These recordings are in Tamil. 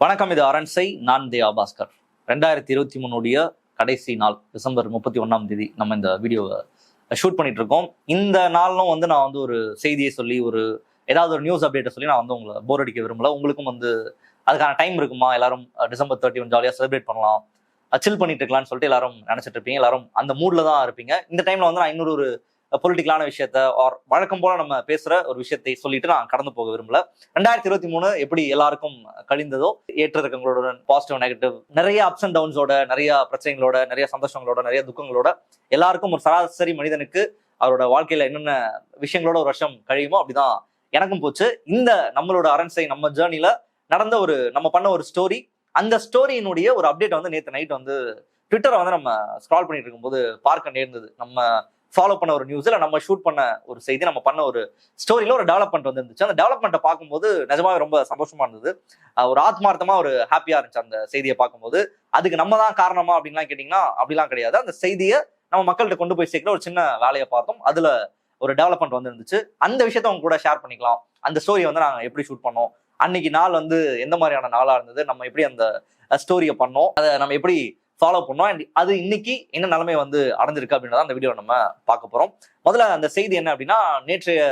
வணக்கம் இது அரண்சை நான் தேவா பாஸ்கர் ரெண்டாயிரத்தி இருபத்தி மூணுடைய கடைசி நாள் டிசம்பர் முப்பத்தி ஒன்றாம் தேதி நம்ம இந்த வீடியோவை ஷூட் பண்ணிட்டு இருக்கோம் இந்த நாளும் வந்து நான் வந்து ஒரு செய்தியை சொல்லி ஒரு ஏதாவது ஒரு நியூஸ் அப்டேட்டை சொல்லி நான் வந்து உங்களை போர் அடிக்க விரும்பல. உங்களுக்கும் வந்து அதுக்கான டைம் இருக்குமா? எல்லாரும் டிசம்பர் தேர்ட்டி ஒன் ஜாலியாக செலிப்ரேட் பண்ணலாம். சில் பண்ணிட்டு இருக்கலாம்னு சொல்லிட்டு எல்லாரும் நினச்சிட்டு இருப்பீங்க எல்லாரும் அந்த மூடில் தான் இருப்பீங்க. இந்த டைமில் வந்து நான் இன்னொரு பொலிட்டிக்கலான விஷயத்த ஆர் வழக்கம் போல நம்ம பேசுற ஒரு விஷயத்தை சொல்லிட்டு நான் கடந்து போக விரும்பல. ரெண்டாயிரத்தி இருபத்தி மூணு எப்படி எல்லாருக்கும் கழிந்ததோ ஏற்ற பாசிட்டிவ் நெகட்டிவ் நிறைய அப்ஸ் அண்ட் டவுன்ஸோட நிறைய பிரச்சனைகளோட நிறைய சந்தோஷங்களோட நிறைய துக்கங்களோட எல்லாருக்கும் ஒரு சராசரி மனிதனுக்கு அவரோட வாழ்க்கையில என்னென்ன விஷயங்களோட ஒரு வருஷம் கழியுமோ அப்படிதான் எனக்கும் போச்சு. இந்த நம்மளோட அரண்சை நம்ம ஜேர்னில நடந்த ஒரு நம்ம பண்ண ஒரு ஸ்டோரி அந்த ஸ்டோரியினுடைய ஒரு அப்டேட் வந்து நேற்று நைட் வந்து ட்விட்டரை வந்து நம்ம ஸ்க்ரால் பண்ணிட்டு இருக்கும்போது பார்க்க நேர்ந்தது. நம்ம ஃபாலோ பண்ண ஒரு நியூஸ் இல்லை நம்ம ஷூட் பண்ண ஒரு செய்தி நம்ம பண்ண ஒரு ஸ்டோரியில் ஒரு டெவலப்மெண்ட் வந்துருந்துச்சு. அந்த டெவலப்மெண்ட்டை பார்க்கும்போது நிஜமாவே ரொம்ப சந்தோஷமா இருந்தது. ஒரு ஆத்மார்த்தமாக ஒரு ஹாப்பியாக இருந்துச்சு அந்த செய்தியை பார்க்கும்போது. அதுக்கு நம்ம தான் காரணமா அப்படின்லாம் கேட்டிங்கன்னா அப்படிலாம் கிடையாது. அந்த செய்தியை நம்ம மக்கள்கிட்ட கொண்டு போய் சேர்க்கிற ஒரு சின்ன வேலையை பார்த்தோம். அதில் ஒரு டெவலப்மெண்ட் வந்துருந்துச்சு. அந்த விஷயத்த அவங்க கூட ஷேர் பண்ணிக்கலாம். அந்த ஸ்டோரியை வந்து நாங்கள் எப்படி ஷூட் பண்ணோம்? அன்னைக்கு நாள் வந்து எந்த மாதிரியான நாளாக இருந்தது? நம்ம எப்படி அந்த ஸ்டோரியை பண்ணோம்? அதை நம்ம எப்படி ஃபாலோ பண்ணோம். அண்ட் அது இன்னைக்கு என்ன நிலைமை வந்து அடைஞ்சிருக்கு அப்படின்றத அந்த வீடியோ நம்ம பார்க்க போறோம். முதல்ல அந்த செய்தி என்ன அப்படின்னா நேற்றைய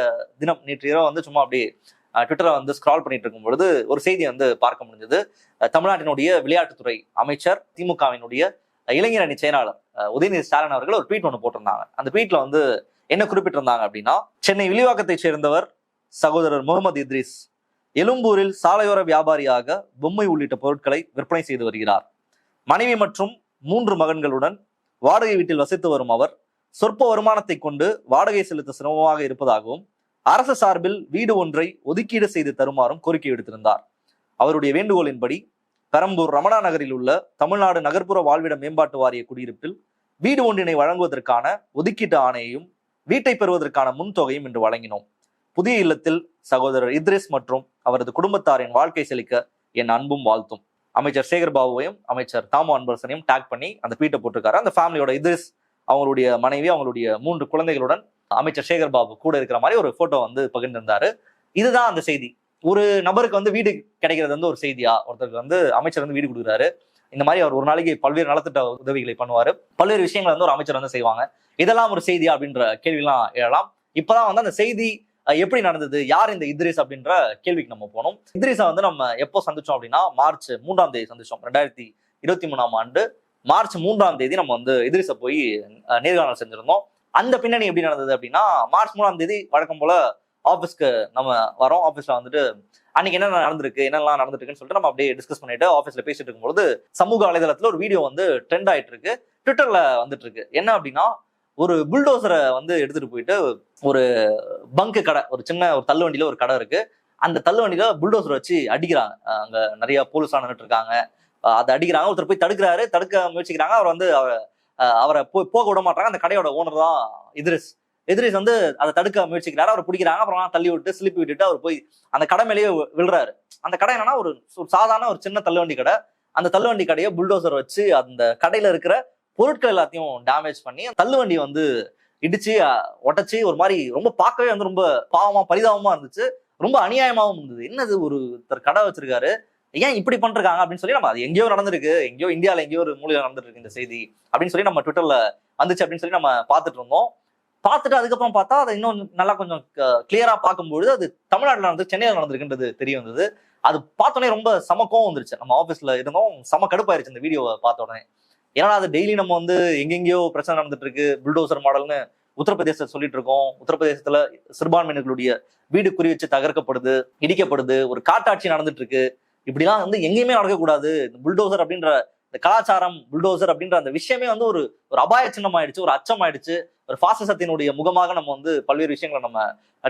தினம் நேற்று இரவு வந்து சும்மா அப்படியே ட்விட்டரை வந்து ஸ்க்ரால் பண்ணிட்டு இருக்கும் பொழுது ஒரு செய்தி வந்து பார்க்க முடிஞ்சது. தமிழ்நாட்டினுடைய விளையாட்டுத்துறை அமைச்சர் திமுகவினுடைய இளைஞர் அணி செயலாளர் உதயநிதி ஸ்டாலின் அவர்கள் ஒரு ட்வீட் ஒன்று போட்டிருந்தாங்க. அந்த ட்வீட்ல வந்து என்ன குறிப்பிட்டிருந்தாங்க அப்படின்னா சென்னை வில்லிவாக்கத்தை சேர்ந்தவர் சகோதரர் முகமது இத்ரிஸ் எழும்பூரில் சாலையோர வியாபாரியாக பொம்மை உள்ளிட்ட பொருட்களை விற்பனை செய்து வருகிறார். மனைவி மற்றும் மூன்று மகன்களுடன் வாடகை வீட்டில் வசித்து வரும் அவர் சொற்ப வருமானத்தை கொண்டு வாடகை செலுத்த சிரமமாக இருப்பதாகவும் அரசு சார்பில் வீடு ஒன்றை ஒதுக்கீடு செய்து தருமாறும் கோரிக்கை விடுத்திருந்தார். அவருடைய வேண்டுகோளின்படி பெரம்பூர் ரமணா நகரில் உள்ள தமிழ்நாடு நகர்ப்புற வாழ்விட மேம்பாட்டு வாரிய குடியிருப்பில் வீடு ஒன்றினை வழங்குவதற்கான ஒதுக்கீட்டு ஆணையையும் வீட்டை பெறுவதற்கான முன்தொகையும் இன்று வழங்கினோம். புதிய இல்லத்தில் சகோதரர் இத்ரிஸ் மற்றும் அவரது குடும்பத்தாரின் வாழ்க்கை செழிக்க என் அன்பும் வாழ்த்தும். அமைச்சர் சேகர் பாபுவையும் அமைச்சர் தாமோ அன்பரசனையும் டேக் பண்ணி அந்த ட்வீட்டை போட்டிருக்காரு. அந்த ஃபேமிலியோட இத்ரிஸ் அவங்களுடைய மனைவி அவங்களுடைய மூன்று குழந்தைகளுடன் அமைச்சர் சேகர் பாபு கூட இருக்கிற மாதிரி ஒரு போட்டோ வந்து பகிர்ந்திருந்தாரு. இதுதான் அந்த செய்தி. ஒரு நபருக்கு வந்து வீடு கிடைக்கிறது வந்து ஒரு செய்தியா? ஒருத்தருக்கு வந்து அமைச்சர் வந்து வீடு கொடுக்குறாரு. இந்த மாதிரி அவர் ஒரு நாளைக்கு பல்வேறு நலத்திட்ட உதவிகளை பண்ணுவார். பல்வேறு விஷயங்களை வந்து ஒரு அமைச்சர் வந்து செய்வாங்க. இதெல்லாம் ஒரு செய்தியா அப்படின்ற கேள்விலாம் எழலாம். இப்பதான் வந்து அந்த செய்தி எப்படி நடந்தது? யார் இந்த இத்ரிஸ் அப்படின்ற கேள்விக்கு நம்ம போனோம். இத்ரிஸை வந்து நம்ம எப்போ சந்திச்சோம் அப்படின்னா மார்ச் மூன்றாம் தேதி சந்திச்சோம். ரெண்டாயிரத்தி இருபத்தி மூணாம் ஆண்டு மார்ச் மூன்றாம் தேதி நம்ம வந்து இத்ரிஸை போய் நேர்காணல் செஞ்சிருந்தோம். அந்த பின்னணி எப்படி நடந்தது அப்படின்னா மார்ச் மூணாம் தேதி வழக்கம் போல ஆஃபீஸ்க்கு நம்ம வரோம். ஆஃபீஸ்ல வந்துட்டு அன்னைக்கு என்ன நடந்திருக்கு? என்னெல்லாம் நடந்துருக்குன்னு சொல்லிட்டு நம்ம அப்படியே டிஸ்கஸ் பண்ணிட்டு ஆஃபீஸில் பேசிட்டு இருக்கும்போது சமூக வலைதளத்தில் ஒரு வீடியோ வந்து ட்ரெண்ட் ஆயிட்டு இருக்கு. ட்விட்டரில் வந்துட்டு இருக்கு. என்ன அப்படின்னா ஒரு புல்டோசரை வந்து எடுத்துட்டு போயிட்டு ஒரு பங்கு கடை ஒரு சின்ன ஒரு தள்ளுவண்டியில ஒரு கடை இருக்கு. அந்த தள்ளுவண்டியில புல்டோசர் வச்சு அடிக்கிறாங்க. அங்க நிறைய போலீஸ் நின்றுட்டு இருக்காங்க அதை அடிக்கிறாங்க. ஒருத்தர் போய் தடுக்கிறாரு. தடுக்க முயற்சிக்கிறாங்க. அவர் வந்து அவரை அவரை போய் போக விட மாட்டாங்க. அந்த கடையோட ஓனர் தான் இதிரிஸ். எதிரிஸ் வந்து அதை தடுக்க முயற்சிக்கிறாரு. அவர் பிடிக்கிறாங்க. அப்புறம் தள்ளி விட்டு சிலிப்பி விட்டுட்டு அவர் போய் அந்த கடை மேலேயே விழுறாரு. அந்த கடை என்னன்னா ஒரு ஒரு சாதாரண ஒரு சின்ன தள்ளுவண்டி கடை. அந்த தள்ளுவண்டி கடையை புல்டோசர் வச்சு அந்த கடையில இருக்கிற பொருட்கள் எல்லாத்தையும் டேமேஜ் பண்ணி தள்ளுவண்டி வந்து இடிச்சு உடச்சி ஒரு மாதிரி ரொம்ப பார்க்கவே வந்து ரொம்ப பாவமா பரிதாபமா இருந்துச்சு. ரொம்ப அநியாயமாகவும் இருந்தது. என்னது ஒரு ஒருத்தர் கடை வச்சிருக்காரு? ஏன் இப்படி பண்றாங்க? அப்படின்னு சொல்லி நம்ம அது எங்கேயோ நடந்திருக்கு. எங்கேயோ இந்தியாவில் எங்கேயோ ஒரு மூலிகை நடந்துட்டு இருக்கு இந்த செய்தி. அப்படின்னு சொல்லி நம்ம ட்விட்டர்ல வந்துச்சு அப்படின்னு சொல்லி நம்ம பார்த்துட்டு இருந்தோம். பார்த்துட்டு அதுக்கப்புறம் பார்த்தா அதை இன்னும் நல்லா கொஞ்சம் கிளியரா பார்க்கும்பொழுது அது தமிழ்நாட்டில் நடந்து சென்னையில் நடந்திருக்குன்றது தெரிய வந்தது. அது பார்த்தோன்னே ரொம்ப சமக்கம் வந்துருச்சு. நம்ம ஆஃபீஸ்ல இருந்தோம். சம கடுப்பாயிருச்சு இந்த வீடியோவை பார்த்த உடனே. ஏன்னா அது டெய்லி நம்ம வந்து எங்கெங்கேயோ பிரச்சனை நடந்துட்டு இருக்கு புல்டோசர் மாடல்னு உத்தரப்பிரதேச சொல்லிட்டு இருக்கோம் உத்தரப்பிரதேசத்துல சிறுபான்மையினர்களுடைய வீடு குறி வச்சு தகர்க்கப்படுது இடிக்கப்படுது ஒரு காட்டாட்சி நடந்துட்டு இருக்கு இப்படிலாம் வந்து எங்கேயுமே நடக்கக்கூடாது. இந்த புல்டோசர் அப்படின்ற இந்த கலாச்சாரம் புல்டோசர் அப்படின்ற அந்த விஷயமே வந்து ஒரு ஒரு அபாய சின்னம் ஆயிடுச்சு ஒரு அச்சம் ஆயிடுச்சு ஒரு பாசிசத்தினுடைய முகமாக நம்ம வந்து பல்வேறு விஷயங்களை நம்ம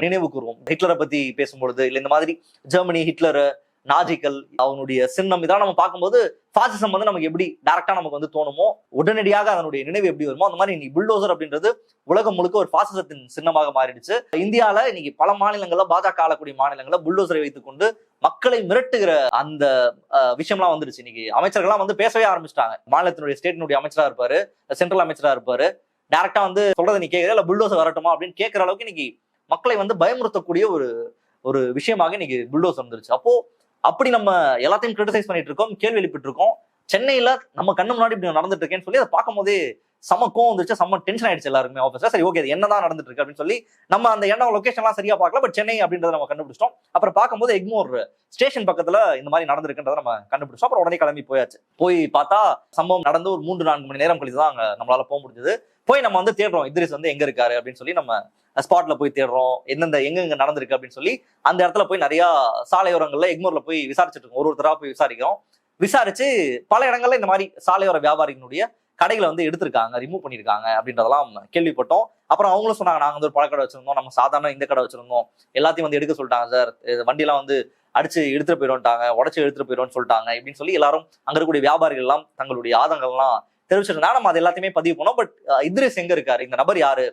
நினைவு கூறுவோம். ஹிட்லரை பத்தி பேசும்பொழுது இல்லை இந்த மாதிரி ஜெர்மனி ஹிட்லரு நாஜிக்கல் அவனுடைய சின்னம் இதெல்லாம் நம்ம பார்க்கும்போது பாசிசம் வந்து நமக்கு எப்படி டேரக்டா நமக்கு வந்து தோணுமோ உடனடியாக அதனுடைய நினைவு எப்படி வருமோ அந்த மாதிரி இன்னைக்கு புல்டோசர் அப்படின்றது உலகம் முழுக்க ஒரு பாசிசத்தின் சின்னமாக மாறிடுச்சு. இந்தியாவில இன்னைக்கு பல மாநிலங்கள்ல பாஜக ஆளக்கூடிய மாநிலங்கள்ல புல்டோசரை வைத்துக்கொண்டு மக்களை மிரட்டுகிற அந்த விஷயம்லாம் வந்துருச்சு இன்னைக்கு அமைச்சர்கள்லாம் வந்து பேசவே ஆரம்பிச்சிட்டாங்க. மாநிலத்தினுடைய ஸ்டேட்டினுடைய அமைச்சரா இருப்பாரு சென்ட்ரல் அமைச்சரா இருப்பாரு. டேரக்டா வந்து சொல்றதை நீ கேட்கற இல்ல புல்டோசர் வரட்டுமா அப்படின்னு கேட்கற அளவுக்கு இன்னைக்கு மக்களை வந்து பயமுறுத்தக்கூடிய ஒரு ஒரு விஷயமாக இன்னைக்கு புல்டோசர் வந்துருச்சு. அப்போ அப்படி நம்ம எல்லாத்தையும் கிரிட்டிசைஸ் பண்ணிட்டு இருக்கோம் கேள்வி எழுப்பிட்டு இருக்கோம். சென்னையில நம்ம கண்ணு முன்னாடி இப்படி நடந்துட்டு இருக்கேன்னு சொல்லி அதை பார்க்கும் போதே செம கோவம் வந்துச்சு செம்ம டென்ஷன் ஆயிடுச்சு எல்லாருமே ஆஃபீஸ்ல சரி ஓகே என்னதான் நடந்துட்டு இருக்கு அப்படின்னு சொல்லி நம்ம அந்த இடம் லொகேஷன்லாம் சரியா பார்க்கல பட் சென்னை அப்படின்றத நம்ம கண்டுபிடிச்சிட்டோம். அப்புறம் பார்க்கும்போது எக்மோர் ஸ்டேஷன் பக்கத்துல இந்த மாதிரி நடந்திருக்குன்றத நம்ம கண்டுபிடிச்சோம். அப்புறம் உடனே கிளம்பி போயாச்சு. போய் பார்த்தா சம்பவம் நடந்து ஒரு மூன்று நான்கு மணி நேரம் கழித்து தான் அங்க நம்மளால போக முடிஞ்சது. போய் நம்ம வந்து தேடுறோம் இத்ரிஸ் வந்து எங்க இருக்காரு அப்படின்னு சொல்லி நம்ம ஸ்பாட்ல போய் தேடுறோம். எந்தெந்த எங்கெங்க நடந்திருக்கு அப்படின்னு சொல்லி அந்த இடத்துல போய் நிறைய சாலையோரங்கள்ல எக்மோர்ல போய் விசாரிச்சுட்டு இருக்கோம். ஒரு ஒருத்தரா போய் விசாரிக்கிறோம். விசாரிச்சு பல இடங்கள்ல இந்த மாதிரி சாலையோர வியாபாரிகளுடைய கடைகளை வந்து எடுத்திருக்காங்க ரிமூவ் பண்ணியிருக்காங்க அப்படின்றதெல்லாம் கேள்விப்பட்டோம். அப்புறம் அவங்களும் சொன்னாங்க நாங்க வந்து ஒரு பழக்கடை வச்சிருந்தோம். நம்ம சாதாரண இந்த கடை வச்சிருந்தோம். எல்லாத்தையும் வந்து எடுக்க சொல்லிட்டாங்க சார். வண்டியெல்லாம் வந்து அடிச்சு எடுத்துட்டு போயிடும்ட்டாங்க உடச்சு எடுத்துட்டு போயிடும்னு சொல்லிட்டாங்க இப்படின்னு சொல்லி எல்லாரும் அங்க இருக்கக்கூடிய வியாபாரிகள் எல்லாம் தங்களுடைய ஆதங்கள்லாம் தெரிவிச்சிருந்தாங்க. நம்ம அது எல்லாத்தையுமே பதிவு பண்ணோம். பட் இத்ரேஸ் எங்க இருக்காரு? இந்த நபர் யாரு?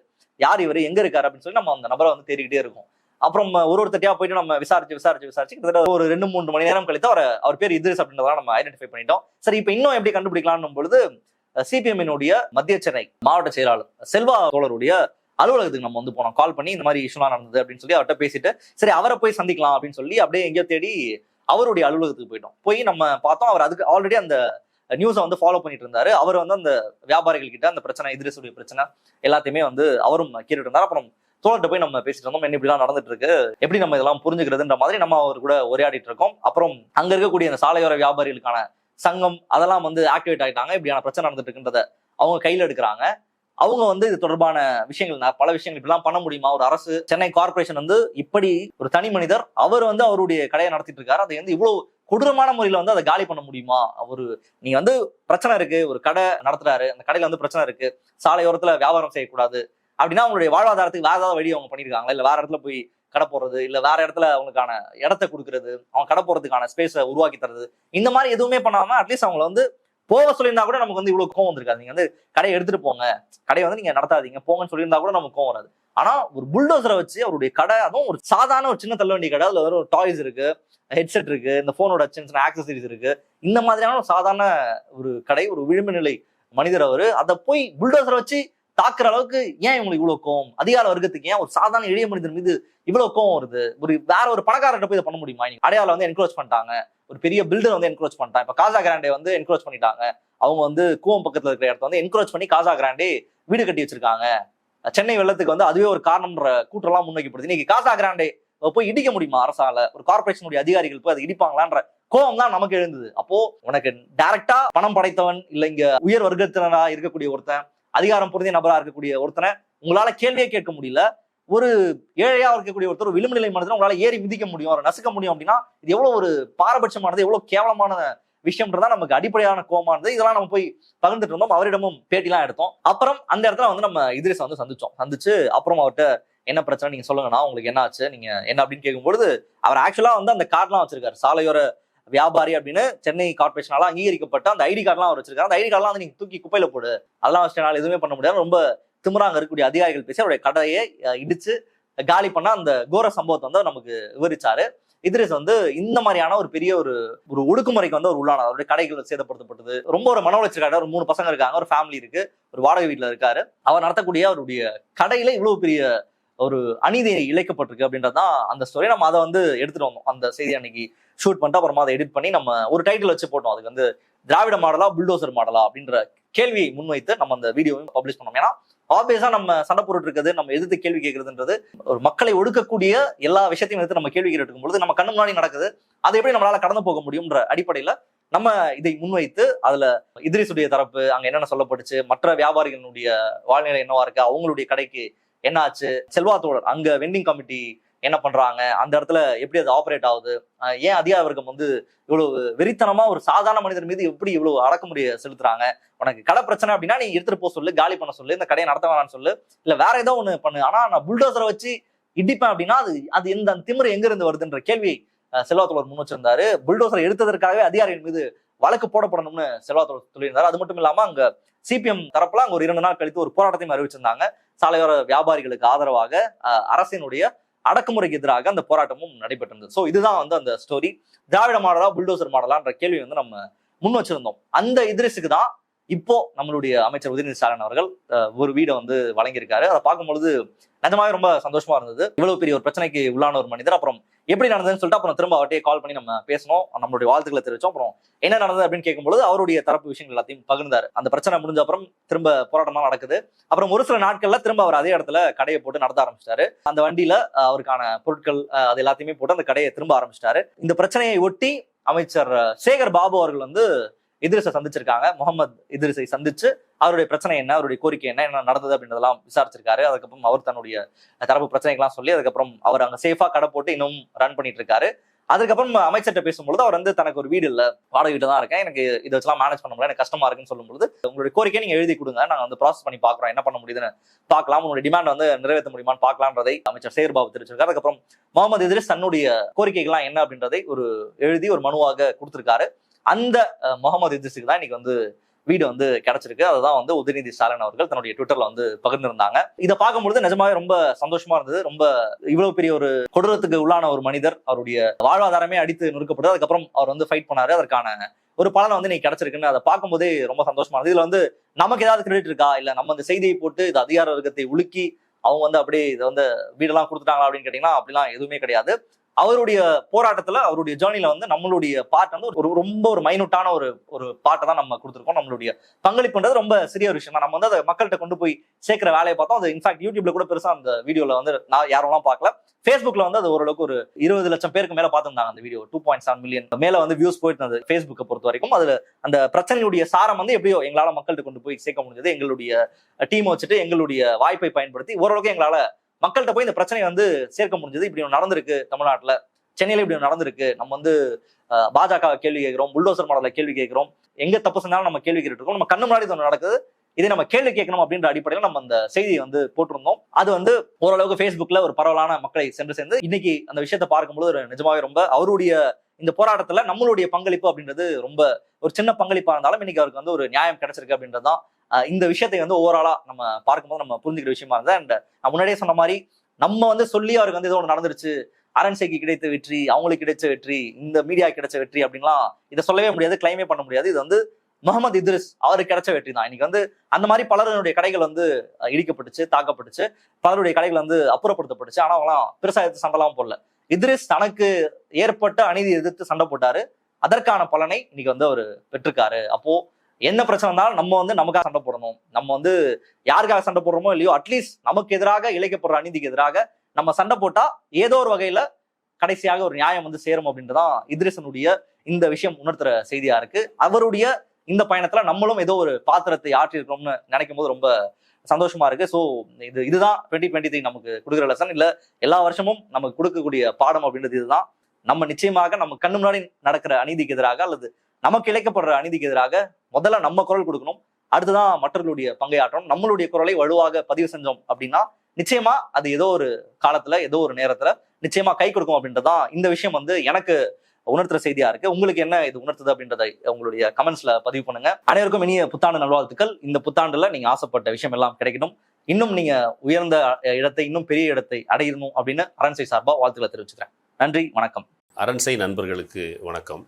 யார் இவர்? எங்க இருக்காரு? அப்படின்னு சொல்லி நம்ம அந்த நபரை வந்து தேடிக்கிட்டே இருக்கோம். அப்புறம் ஒரு ஒருத்தட்டியா போயிட்டு நம்ம விசாரிச்சு விசாரிச்சு விசாரிச்சு கிட்டத்தட்ட ஒரு ரெண்டு மூணு மணி நேரம் கழித்து அவர் அவர் பேர் இத்ரிஸ் அப்படின்றதெல்லாம் நம்ம ஐடென்டிஃபை பண்ணிட்டோம். சரி இப்போ இன்னும் எப்படி கண்டுபிடிக்கலாம்னு பொழுது சிபிஎம்னுடைய மத்திய சென்னை மாவட்ட செயலாளர் செல்வா தோழருடைய அலுவலகத்துக்கு நம்ம வந்து போனோம். கால் பண்ணி இந்த மாதிரி இஷ்யூலாம் நடந்தது அப்படின்னு சொல்லி அவர்கிட்ட பேசிட்டு சரி அவரை போய் சந்திக்கலாம் அப்படின்னு சொல்லி அப்படியே எங்கேயோ தேடி அவருடைய அலுவலகத்துக்கு போயிட்டோம். போய் நம்ம பார்த்தோம் அவர் அதுக்கு ஆல்ரெடி அந்த நியூஸை வந்து ஃபாலோ பண்ணிட்டு இருந்தாரு. அவர் வந்து அந்த வியாபாரிகள் கிட்ட அந்த பிரச்சனை இதிரசுடைய பிரச்சனை எல்லாத்தையுமே வந்து அவரும் கேட்டுட்டு இருந்தார். அப்புறம் தோழர்கிட்ட போய் நம்ம பேசிட்டு இருந்தோம். என்ன இப்படிலாம் நடந்துட்டு இருக்கு எப்படி நம்ம இதெல்லாம் புரிஞ்சுக்கிறதுன்ற மாதிரி நம்ம அவர் கூட உரையாடிட்டு இருக்கோம். அப்புறம் அங்க இருக்கக்கூடிய அந்த சாலையோர வியாபாரிகளுக்கான சங்கம் அதெல்லாம் வந்து ஆக்டிவேட் ஆகிட்டாங்க இப்படியான பிரச்சனை நடந்துட்டு இருக்குன்றத அவங்க கையில் எடுக்கிறாங்க. அவங்க வந்து இது தொடர்பான விஷயங்கள் பல விஷயங்கள் இப்படிலாம் பண்ண முடியுமா? ஒரு அரசு சென்னை கார்ப்பரேஷன் வந்து இப்படி ஒரு தனி மனிதர் அவர் வந்து அவருடைய கடையை நடத்திட்டு இருக்காரு. அதை வந்து இவ்வளவு கொடூரமான முறையில வந்து அதை காலி பண்ண முடியுமா? ஒரு நீங்க வந்து பிரச்சனை இருக்கு ஒரு கடை நடத்துறாரு. அந்த கடையில வந்து பிரச்சனை இருக்கு. சாலையோரத்துல வியாபாரம் செய்யக்கூடாது. அப்படின்னா அவங்களுடைய வாழ்வாதாரத்துக்கு வேற ஏதாவது வழி அவங்க பண்ணியிருக்காங்களா இல்லை வேற இடத்துல போய் கடை போடுறது இல்லை வேற இடத்துல அவங்களுக்கான இடத்த கொடுக்கறது அவங்க கடை போறதுக்கான ஸ்பேஸை உருவாக்கி தரது இந்த மாதிரி எதுவுமே பண்ணாம அட்லீஸ்ட் அவங்கள வந்து போக சொல்லியிருந்தா கூட நமக்கு வந்து இவ்வளவு கோவம் வந்திருக்காது. நீங்க வந்து கடையை எடுத்துட்டு போங்க. கடையை வந்து நீங்க நடத்தாதீங்க. போங்கன்னு சொல்லியிருந்தா கூட நமக்கு கோவம் வராது. ஆனா ஒரு புல்டோசரை வச்சு அவருடைய கடை அதுவும் ஒரு சாதாரண ஒரு சின்ன தள்ளுவண்டி கடை. அதுல ஒரு டாய்ஸ் இருக்கு ஹெட்செட் இருக்கு இந்த போனோட சின்ன சின்ன ஆக்சசரிஸ் இருக்கு. இந்த மாதிரியான ஒரு சாதாரண ஒரு கடை ஒரு விளிம்பு நிலை மனிதர் அவரு அதை போய் புல்டோசரை வச்சு தாக்குற அளவுக்கு ஏன் இவங்களுக்கு இவ்வளவு கோவம்? அதிகார வர்க்கத்துக்கு ஏன் ஒரு சாதாரண எளிய மனிதன் மீது இவ்வளவு கோவம் வருது? ஒரு வேற ஒரு பணக்காரர்கிட்ட போய் இதை பண்ண முடியுமா? நீங்க அடையாள வந்து என்க்ரோச் பண்ணிட்டாங்க. ஒரு பெரிய பில்டர் வந்து என்க்ரோச் பண்ணிட்டாங்க இப்ப காசா கிராண்டே வந்து என்க்ரோச் பண்ணிட்டாங்க. அவங்க வந்து கூவம் பக்கத்துல இருக்கிற இடத்த வந்து என்க்ரோச் பண்ணி காசா கிராண்டே வீடு கட்டி வச்சிருக்காங்க. சென்னை வெள்ளத்துக்கு வந்து அதுவே ஒரு காரணம்ன்ற கூற்றெல்லாம் முன்வைக்கப்படுது. இன்னைக்கு காசா கிராண்டே போய் இடிக்க முடியுமா அரசால? ஒரு கார்பரேஷனுடைய அதிகாரிகள் போய் அதை இடிப்பாங்களான்ற கோபம் தான் நமக்கு எழுந்தது. அப்போ உனக்கு டைரக்டா பணம் படைத்தவன் இல்ல இங்க உயர் வர்க்கத்தினரா இருக்கக்கூடிய ஒருத்தன் அதிகாரம் பொருந்திய நபராக இருக்கக்கூடிய ஒருத்தனை உங்களால கேள்வியே கேட்க முடியல. ஒரு ஏழையா இருக்கக்கூடிய ஒருத்தர் விளிம்பு நிலை மனதில் உங்களால ஏறி மிதிக்க முடியும் அவரை நசுக்க முடியும் அப்படின்னா இது எவ்வளவு ஒரு பாரபட்சமானது எவ்வளவு கேவலமான விஷயம்ன்றதா நமக்கு அடிப்படையான கோமானது. இதெல்லாம் நம்ம போய் பகிர்ந்துட்டு இருந்தோம். அவரிடமும் பேட்டிலாம் எடுத்தோம். அப்புறம் அந்த இடத்துல வந்து நம்ம இதிரிசை வந்து சந்திச்சோம். சந்திச்சு அப்புறம் அவர்கிட்ட என்ன பிரச்சனை நீங்க சொல்லுங்கண்ணா உங்களுக்கு என்ன ஆச்சு நீங்க என்ன அப்படின்னு கேட்கும்பொழுது அவர் ஆக்சுவலா வந்து அந்த கார்டெலாம் வச்சிருக்காரு. சாலையோர வியாபாரி அப்படின்னு சென்னை கார்பரேஷனால அங்கீகரிக்கப்பட்ட அந்த ஐடி கார்டெலாம் அவர் வச்சிருக்காரு. அந்த ஐடி கார்டெலாம் வந்து நீங்கள் தூக்கி குப்பையில் போடு. அதெல்லாம் வச்சுனால எதுவுமே பண்ண முடியாது. ரொம்ப திமிராங்க இருக்கக்கூடிய அதிகாரிகள் பேசி அவருடைய கடையை இடித்து இடிச்சு காலி பண்ண அந்த கோர சம்பவத்தை வந்து நமக்கு விவரிச்சாரு. இத்ரிஸ் வந்து இந்த மாதிரியான ஒரு பெரிய ஒரு ஒரு ஒடுக்குமுறைக்கு வந்து ஒரு உள்ளானார். அவருடைய கடைகள் சேதப்படுத்தப்பட்டது. ரொம்ப ஒரு மன உளைச்சிருக்காரு ஒரு மூணு பசங்க இருக்காங்க. ஒரு ஃபேமிலி இருக்கு. ஒரு வாடகை வீட்டில் இருக்காரு. அவர் நடத்தக்கூடிய அவருடைய கடையில இவ்வளவு பெரிய ஒரு அநீதி இழைக்கப்பட்டிருக்கு அப்படின்றதான் அந்த ஸ்டோரி நம்ம அதை வந்து எடுத்துட்டு வந்தோம். அந்த செய்தி அன்னைக்கு ஷூட் பண்ணிட்டு அப்புறமா அதை எடிட் பண்ணி நம்ம ஒரு டைட்டில் வச்சு போட்டோம். அதுக்கு வந்து திராவிட மாடலா புல்டோசர் மாடலா அப்படின்ற கேள்வியை முன்வைத்து நம்ம அந்த வீடியோவையும் பப்ளிஷ் பண்ணோம். ஏன்னா ஆப்வியஸா நம்ம சண்டை போட்டு இருக்கிறது நம்ம எதிர்த்து கேள்வி கேட்கறதுன்றது ஒரு மக்களை ஒடுக்கக்கூடிய எல்லா விஷயத்தையும் எடுத்து நம்ம கேள்வி கேட்டு பொழுது நம்ம கண்ணு முன்னாடி நடக்குது. அதை எப்படி நம்மளால கடந்து போக முடியும்ன்ற அடிப்படையில நம்ம இதை முன்வைத்து அதுல இதிரிசுடைய தரப்பு அங்க என்னென்ன சொல்லப்பட்டுச்சு மற்ற வியாபாரிகளுடைய வாழ்நிலை என்னவா இருக்கு அவங்களுடைய கடைக்கு என்னாச்சு? செல்வாத்தோடர் அங்க வெண்டிங் கமிட்டி என்ன பண்றாங்க? அந்த இடத்துல எப்படி அது ஆப்ரேட் ஆகுது? ஏன் அதிகார வர்க்கம் வந்து இவ்வளவு வெறித்தனமா ஒரு சாதாரண மனிதர் மீது எப்படி இவ்வளவு அடக்குமுறையை செலுத்துறாங்க? உனக்கு கடை பிரச்சனை அப்படின்னா நீ எடுத்துட்டு போக சொல்லு காலி பண்ண சொல்லு இந்த கடையை நடத்த வேணாம்னு சொல்லு. இல்ல வேற ஏதோ ஒண்ணு பண்ணு. ஆனா நான் புல்டோசரை வச்சு இடிப்பேன் அப்படின்னா அது அது இந்த அந்த திமிரு எங்க இருந்து வருதுன்ற கேள்வி அஹ், முன் வச்சிருந்தாரு. புல்டோசரை எடுத்ததற்காகவே அதிகாரிகள் மீது வழக்கு போடப்படணும்னு செல்வா சொல்லியிருந்தாரு. அது மட்டும் இல்லாம அங்க சிபிஎம் தரப்புல அங்க ஒரு இரண்டு நாள் கழித்து ஒரு போராட்டத்தையும் அறிவிச்சிருந்தாங்க. சாலையோர வியாபாரிகளுக்கு ஆதரவாக அஹ், அரசினுடைய அடக்குமுறைக்கு எதிராக அந்த போராட்டமும் நடைபெற்றிருந்தது. ஸோ இதுதான் வந்து அந்த ஸ்டோரி திராவிட மாடலா புல்டோசர் மாடலான்ற கேள்வி வந்து நம்ம முன் வச்சிருந்தோம். அந்த இதிரிசுக்கு தான் இப்போ நம்மளுடைய அமைச்சர் உதயநிதி ஸ்டாலின் அவர்கள் ஒரு வீடை வந்து வழங்கியிருக்காரு. அதை பார்க்கும்பொழுது நிஜமாவே ரொம்ப சந்தோஷமா இருந்தது. இவ்வளவு பெரிய ஒரு பிரச்சனைக்கு உள்ளான ஒரு மனிதர். அப்புறம் எப்படி நடந்ததுன்னு சொல்லிட்டு அப்புறம் திரும்ப அவர்கிட்டயே கால் பண்ணி நம்ம பேசணும். நம்மளுடைய வாழ்த்துக்களை தெரிவிச்சோம். அப்புறம் என்ன நடந்தது அப்படின்னு கேட்கும்பொழுது அவருடைய தரப்பு விஷயங்கள் எல்லாத்தையும் பகிர்ந்தார். அந்த பிரச்சனை முடிஞ்ச அப்புறம் திரும்ப போராட்டம்லாம் நடக்குது. அப்புறம் ஒரு சில நாட்கள்ல திரும்ப அவர் அதே இடத்துல கடையை போட்டு நடத்த ஆரம்பிச்சிட்டாரு. அந்த வண்டியில அவருக்கான பொருட்கள் அது எல்லாத்தையுமே போட்டு அந்த கடையை திரும்ப ஆரம்பிச்சிட்டாரு. இந்த பிரச்சனையை ஒட்டி அமைச்சர் சேகர் பாபு அவர்கள் வந்து இதிரிசை சந்திச்சிருக்காங்க. முகமது இதிரிசை சந்திச்சு அவருடைய பிரச்சனை என்ன அவருடைய கோரிக்கை என்ன என்ன நடந்தது அப்படின்றதெல்லாம் விசாரிச்சிருக்காரு. அதுக்கப்புறம் அவர் தன்னுடைய தரப்பு பிரச்சனைகள்லாம் சொல்லி அதுக்கப்புறம் அவர் அங்க சேஃபா கடை போட்டு இன்னும் ரன் பண்ணிட்டு இருக்காரு அதுக்கப்புறம் அமைச்சர்கிட்ட பேசும்பொழுது அவர் வந்து தனக்கு ஒரு வீடு இல்ல வாடகை வீட்டு தான் இருக்கேன். எனக்கு இதை வச்சுலாம் மேனேஜ் பண்ண முடியல எனக்கு கஷ்டமா இருக்குன்னு சொல்லும்போது உங்களுடைய கோரிக்கை நீங்க எழுதி கொடுங்க. நாங்க வந்து ப்ராசஸ் பண்ணி பாக்குறோம் என்ன பண்ண முடியுதுன்னு பார்க்கலாம். உங்களுடைய டிமாண்ட் வந்து நிறைவேற்ற முடியுமான்னு பார்க்கலான்றதை அமைச்சர் சேர்பாபு தெரிவிச்சிருக்காரு. அதுக்கப்புறம் முகமது இதிரிஸ் தன்னுடைய கோரிக்கைகள்லாம் என்ன அப்படின்றதை ஒரு எழுதி ஒரு மனுவாக கொடுத்திருக்காரு. அந்த முகமது இதிஸுக்கு தான் இன்னைக்கு வந்து வீடு வந்து கிடைச்சிருக்கு. அதுதான் வந்து உதயநிதி ஸ்டாலின் அவர்கள் தன்னுடைய ட்விட்டர்ல வந்து பகிர்ந்திருந்தாங்க. இதை பார்க்கும்பொழுது நிஜமாவே ரொம்ப சந்தோஷமா இருந்தது. ரொம்ப இவ்வளவு பெரிய ஒரு கொடூரத்துக்கு உள்ளான ஒரு மனிதர். அவருடைய வாழ்வாதாரமே அடித்து நொறுக்கப்பட்டது. அதுக்கப்புறம் அவர் வந்து ஃபைட் பண்ணாரு. அதற்கான ஒரு பலனை வந்து நீங்க கிடைச்சிருக்குன்னு அதை பார்க்கும்போதே ரொம்ப சந்தோஷமா இருந்தது. இதுல வந்து நமக்கு ஏதாவது கிரெடிட் இருக்கா? இல்ல நம்ம இந்த செய்தியை போட்டு இது அதிகார வர்க்கத்தை உலுக்கி அவங்க வந்து அப்படியே இதை வந்து வீடெல்லாம் கொடுத்துட்டாங்களா அப்படின்னு கேட்டீங்கன்னா அப்படிலாம் எதுவுமே கிடையாது. அவருடைய போராட்டத்துல அவருடைய ஜேர்னில வந்து நம்மளுடைய பார்ட் வந்து ஒரு ரொம்ப ஒரு மைனூட்டான ஒரு ஒரு பாட்டை தான் நம்ம கொடுத்துருக்கோம். நம்மளுடைய பங்களிப்புன்றது ரொம்ப சிறிய ஒரு விஷயம் தான் நம்ம வந்து அதை மக்கள்கிட்ட கொண்டு போய் சேர்க்கிற வேலையை பார்த்தோம். அது இன்ஃபேக்ட் யூடியூப்ல கூட பெருசா அந்த வீடியோல வந்து நான் யாரெல்லாம் பார்க்கல ஃபேஸ்புக்ல வந்து அது ஓரளவுக்கு ஒரு இருபது லட்சம் பேருக்கு மேல பார்த்துருந்தாங்க அந்த video two point seven million மேல வந்து வியூஸ் போயிட்டு இருந்தது ஃபேஸ்புக்கை பொறுத்த வரைக்கும். அதுல அந்த பிரச்சனையுடைய சாரம் வந்து எப்படியோ எங்களால மக்கள்கிட்ட கொண்டு போய் சேர்க்க முடிஞ்சது. எங்களுடைய டீம் வச்சுட்டு எங்களுடைய வாய்ப்பை பயன்படுத்தி ஓரளவுக்கு எங்களால மக்கள்கிட்ட போய் இந்த பிரச்சனையை வந்து சேர்க்க முடிஞ்சது. இப்படி ஒன்று நடந்திருக்கு தமிழ்நாட்டுல. சென்னையில இப்படி நடந்திருக்கு. நம்ம வந்து பாஜக கேள்வி கேட்கிறோம் புல்டோசர் மாடல கேள்வி கேட்கிறோம். எங்க தப்பு செஞ்சாலும் நம்ம கேள்வி கேட்டுட்டு இருக்கோம். நம்ம கண்ணு முன்னாடி இது நடக்குது. இதை நம்ம கேள்வி கேட்கணும் அப்படின்ற அடிப்படையில் நம்ம அந்த செய்தியை வந்து போட்டிருந்தோம். அது வந்து ஓரளவுக்கு ஃபேஸ்புக்ல ஒரு பரவலான மக்களை சென்று சேர்ந்து இன்னைக்கு அந்த விஷயத்தை பார்க்கும்போது ஒரு நிஜமாவே ரொம்ப அவருடைய இந்த போராட்டத்துல நம்மளுடைய பங்களிப்பு அப்படின்றது ரொம்ப ஒரு சின்ன பங்களிப்பா இருந்தாலும் இன்னைக்கு அவருக்கு வந்து ஒரு நியாயம் கிடைச்சிருக்கு அப்படின்றது தான் இந்த விஷயத்தை வந்து ஓவராலா நம்ம பார்க்கும்போது நம்ம புரிஞ்சுக்கிற விஷயமா இருந்தா அண்ட் முன்னாடியே சொன்ன மாதிரி நம்ம வந்து சொல்லி அவருக்கு வந்து ஏதோ ஒன்று நடந்துருச்சு. அரண்சைக்கு கிடைத்த வெற்றி அவங்களுக்கு கிடைச்ச வெற்றி இந்த மீடியா கிடைச்ச வெற்றி அப்படின்லாம் இதை சொல்லவே முடியாது கிளைமே பண்ண முடியாது. இது வந்து முகமது இத்ரிஸ் அவருக்கு கிடைச்ச வெற்றி தான். இன்னைக்கு வந்து அந்த மாதிரி பலருடைய கடைகள் வந்து இடிக்கப்பட்டுச்சு தாக்கப்பட்டுச்சு. பலருடைய கடைகள் வந்து அப்புறப்படுத்தப்பட்டுச்சு. ஆனா அவங்களாம் பெருசா எடுத்து சண்டைலாம் போடல. இத்ரிஸ் தனக்கு ஏற்பட்ட அநீதி எதிர்த்து சண்டை போட்டாரு. அதற்கான பலனை இன்னைக்கு வந்து அவர் பெற்றிருக்காரு. அப்போ என்ன பிரச்சனை இருந்தாலும் நம்ம வந்து நமக்காக சண்டை போடணும். நம்ம வந்து யாருக்காக சண்டை போடுறோமோ இல்லையோ அட்லீஸ்ட் நமக்கு எதிராக இழைக்கப்படுற அநீதிக்கு எதிராக நம்ம சண்டை போட்டா ஏதோ ஒரு வகையில கடைசியாக ஒரு நியாயம் வந்து சேரும் அப்படின்றதான் இத்ரிசனுடைய இந்த விஷயம் உணர்த்துற செய்தியா இருக்கு. அவருடைய இந்த பயணத்துல நம்மளும் ஏதோ ஒரு பாத்திரத்தை ஆற்றிருக்கோம்னு நினைக்கும் போது ரொம்ப சந்தோஷமா இருக்கு. ஸோ இது இதுதான் டுவெண்ட்டி டுவெண்ட்டி த்ரீ நமக்கு கொடுக்குற லெசன் இல்ல எல்லா வருஷமும் நமக்கு கொடுக்கக்கூடிய பாடம் அப்படின்றது இதுதான். நம்ம நிச்சயமாக நம்ம கண்ணு முன்னாடி நடக்கிற அநீதிக்கு எதிராக அல்லது நமக்கு இழைக்கப்படுற அநீதிக்கு எதிராக முதல்ல நம்ம குரல் கொடுக்கணும். அடுத்துதான் மற்றவர்களுடைய பங்கையாற்றணும். நம்மளுடைய குரலை வலுவாக பதிவு செஞ்சோம் அப்படின்னா நிச்சயமா அது ஏதோ ஒரு காலத்துல ஏதோ ஒரு நேரத்துல நிச்சயமா கை கொடுக்கும் அப்படின்றதான் இந்த விஷயம் வந்து எனக்கு உணர்த்துற செய்தியா இருக்கு. உங்களுக்கு என்ன இது உணர்த்துது அப்படின்றத உங்களுடைய கமெண்ட்ஸ்ல பதிவு பண்ணுங்க. அனைவருக்கும் இனிய புத்தாண்டு நல்வாழ்த்துக்கள். இந்த புத்தாண்டுல நீங்க ஆசைப்பட்ட விஷயம் எல்லாம் கிடைக்கணும் இன்னும் நீங்க உயர்ந்த இடத்தை இன்னும் பெரிய இடத்தை அடையணும் அப்படின்னு அரண்சை சார்பா வாழ்த்துக்களை தெரிவிச்சுக்கிறேன். நன்றி வணக்கம். அரண்சை நண்பர்களுக்கு வணக்கம்.